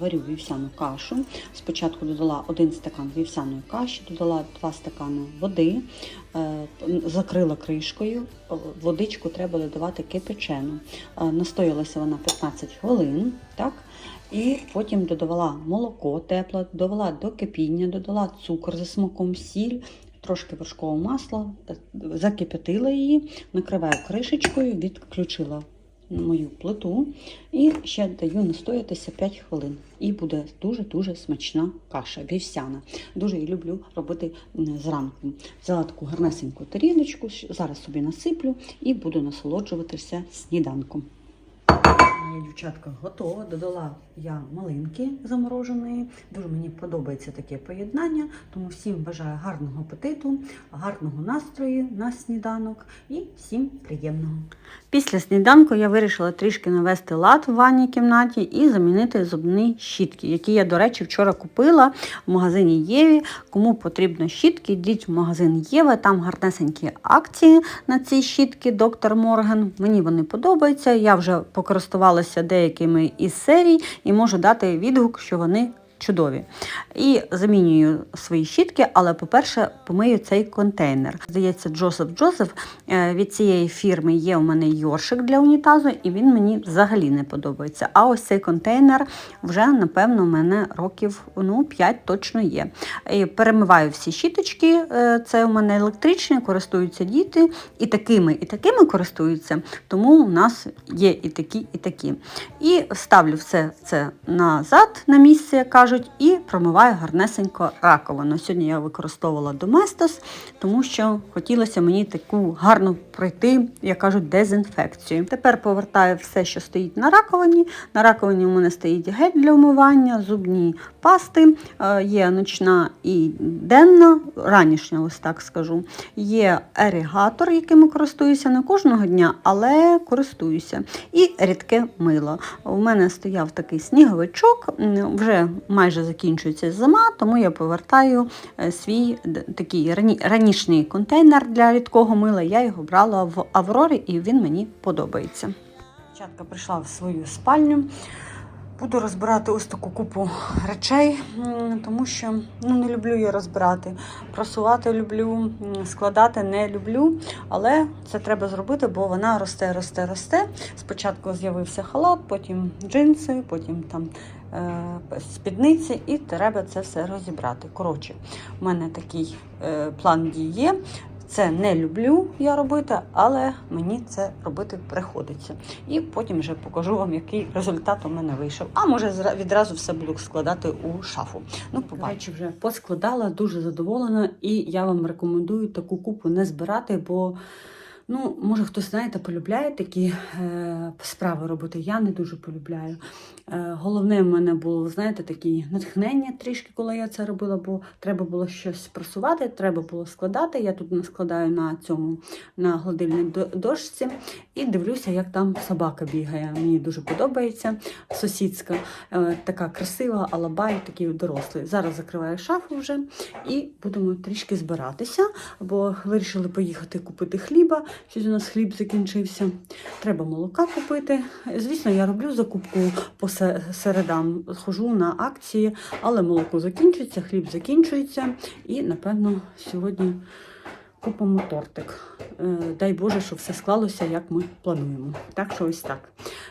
Варю вівсяну кашу. Спочатку додала один стакан вівсяної каші, додала 2 стакани води, е, закрила кришкою. Водичку треба додавати кипячену. Е, Настоялася вона 15 хвилин. Так? І потім додавала молоко тепле, довела до кипіння, додала цукор за смаком, сіль. Трошки вершкового масла, е, закип'ятила її, накриваю кришечкою, відключила мою плиту і ще даю настоятися 5 хвилин. І буде дуже-дуже смачна каша, вівсяна. Дуже її люблю робити зранку. Взяла таку гарнесеньку тарілочку, зараз собі насиплю і буду насолоджуватися сніданком. Моя дівчатка готова. Додала я малинки замороженої. Дуже мені подобається таке поєднання, тому всім бажаю гарного апетиту, гарного настрою на сніданок і всім приємного. Після сніданку я вирішила трішки навести лад в ванній кімнаті і замінити зубні щітки, які я, до речі, вчора купила в магазині Єві. Кому потрібно щітки, йдіть в магазин Єва, там гарнесенькі акції на ці щітки доктор Морген. Мені вони подобаються. Я вже покористувалася деякими із серій і можу дати відгук, що вони чудові. І замінюю свої щітки, але, по-перше, помию цей контейнер. Здається, Джозеф Джозеф е, від цієї фірми є у мене йоршик для унітазу, і він мені взагалі не подобається. А ось цей контейнер вже, напевно, у мене років ну, 5 точно є. І перемиваю всі щіточки, е, це у мене електричні, користуються діти, і такими, і такими користуються, тому у нас є і такі, і такі. І ставлю все це назад на місце, як кажуть, кажуть, і промиваю гарнесенько раковину. Сьогодні я використовувала Доместос, тому що хотілося мені таку гарну пройти, як кажуть, дезінфекцію. Тепер повертаю все, що стоїть на раковині. На раковині у мене стоїть гель для умивання, зубні пасти, е, є ночна і денна, ранішня, ось так скажу. Є ерігатор, яким користуюся не кожного дня, але користуюся. І рідке мило. У мене стояв такий сніговичок, вже майже закінчується зима, тому я повертаю е, свій д- такий ранішній контейнер для рідкого мила. Я його брала в Аврорі і він мені подобається. Дівчатка прийшла в свою спальню. Буду розбирати ось таку купу речей, тому що ну, не люблю її розбирати. Просувати люблю, складати не люблю, але це треба зробити, бо вона росте, росте, росте. Спочатку з'явився халат, потім джинси, потім там е, спідниці, і треба це все розібрати. Коротше, у мене такий е, план дій є. Це не люблю я робити, але мені це робити приходиться. І потім вже покажу вам, який результат у мене вийшов. А може відразу все буду складати у шафу. Ну, побачу вже поскладала, дуже задоволена, і я вам рекомендую таку купу не збирати, бо. Ну, може, хтось, знаєте, полюбляє такі е, справи робити. Я не дуже полюбляю. Е, головне в мене було, знаєте, такі натхнення трішки, коли я це робила, бо треба було щось просувати, треба було складати. Я тут складаю на цьому на гладильній дошці і дивлюся, як там собака бігає. Мені дуже подобається. Сусідська, е, така красива, алабай, такий дорослий. Зараз закриваю шафу вже і будемо трішки збиратися, бо вирішили поїхати купити хліба. Щось у нас хліб закінчився. Треба молока купити. Звісно, я роблю закупку по се- середам, хожу на акції, але молоко закінчується, хліб закінчується. І, напевно, сьогодні купимо тортик. Е, Дай Боже, щоб все склалося, як ми плануємо. Так що ось так.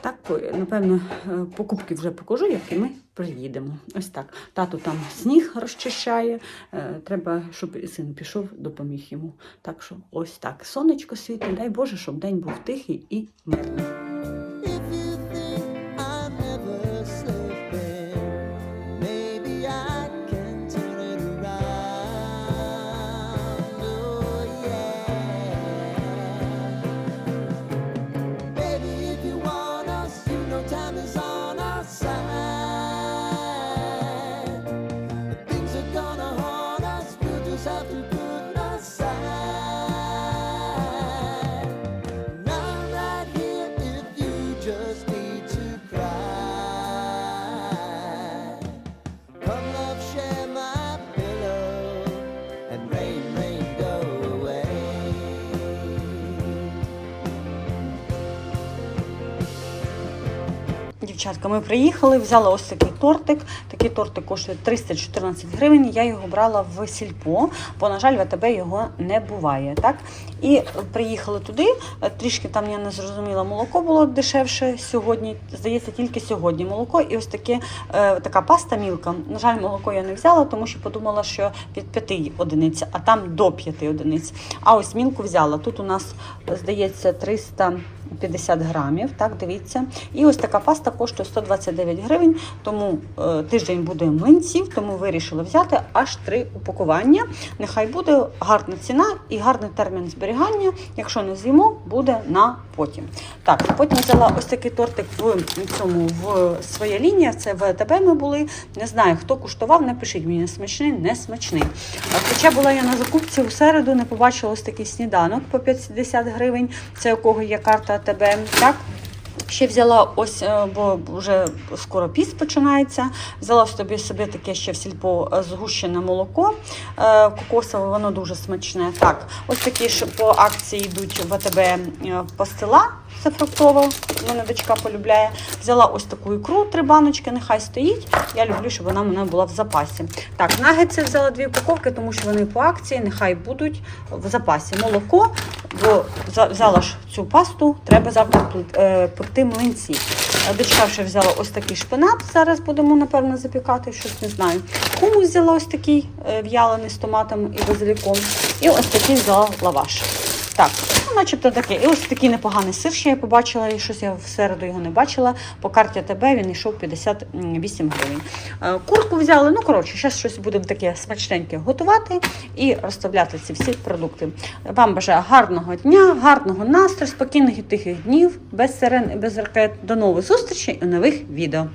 Так, напевно, е, покупки вже покажу, як і ми приїдемо. Ось так. Тато там сніг розчищає. Е, Треба, щоб син пішов, допоміг йому. Так що ось так. Сонечко світить. Дай Боже, щоб день був тихий і мирний. Дівчатка, ми приїхали, взяла ось такий тортик. Такий тортик коштує 314 гривень. Я його брала в сільпо, бо, на жаль, в АТБ його не буває. Так? І приїхали туди. Трішки там я не зрозуміла, молоко було дешевше сьогодні. Здається, тільки сьогодні молоко. І ось таке, е, така паста мілка. На жаль, молоко я не взяла, тому що подумала, що від 5 одиниць, а там до 5 одиниць. А ось мілку взяла. Тут у нас, здається, 350 грамів. Так, дивіться. І ось така паста коштує 129 гривень, тому е, тиждень буде млинців, тому вирішили взяти аж три упакування. Нехай буде гарна ціна і гарний термін зберігання. Якщо не з'їмо, буде на потім. Так, потім взяла ось такий тортик в цьому в своя лінія. Це в АТБ ми були. Не знаю, хто куштував, напишіть мені смачний, не смачний. Хоча була я на закупці у середу, не побачила ось такий сніданок по 50 гривень. Це у кого є карта АТБ. Так, Ще взяла ось, е, бо вже скоро піст починається. Взяла собі собі таке ще в сільпо е, згущене молоко. е, Кокосове, воно дуже смачне. Так, ось такі ж по акції йдуть в АТБ пастила. Це фруктова, мене дочка полюбляє. Взяла ось таку ікру, три баночки, нехай стоїть. Я люблю, щоб вона в мене була в запасі. Так, нагетси взяла дві упаковки, тому що вони по акції, нехай будуть в запасі. Молоко, бо взяла ж цю пасту, треба завтра е, пекти млинці. Е, Дочка вже взяла ось такий шпинат. Зараз будемо, напевно, запікати, щось не знаю. Хумус взяла ось такий е, в'ялений з томатом і базиліком. І ось такий взяла лаваш. Так, ну, начебто таке. І ось такий непоганий сир, ще я побачила, і щось я в середу його не бачила. По карті АТБ він йшов 58 гривень. Е, Курку взяли, ну коротше, зараз щось будемо таке смачненьке готувати і розставляти ці всі продукти. Вам бажаю гарного дня, гарного настрою, спокійних і тихих днів, без сирен і без ракет. До нових зустрічей у нових відео.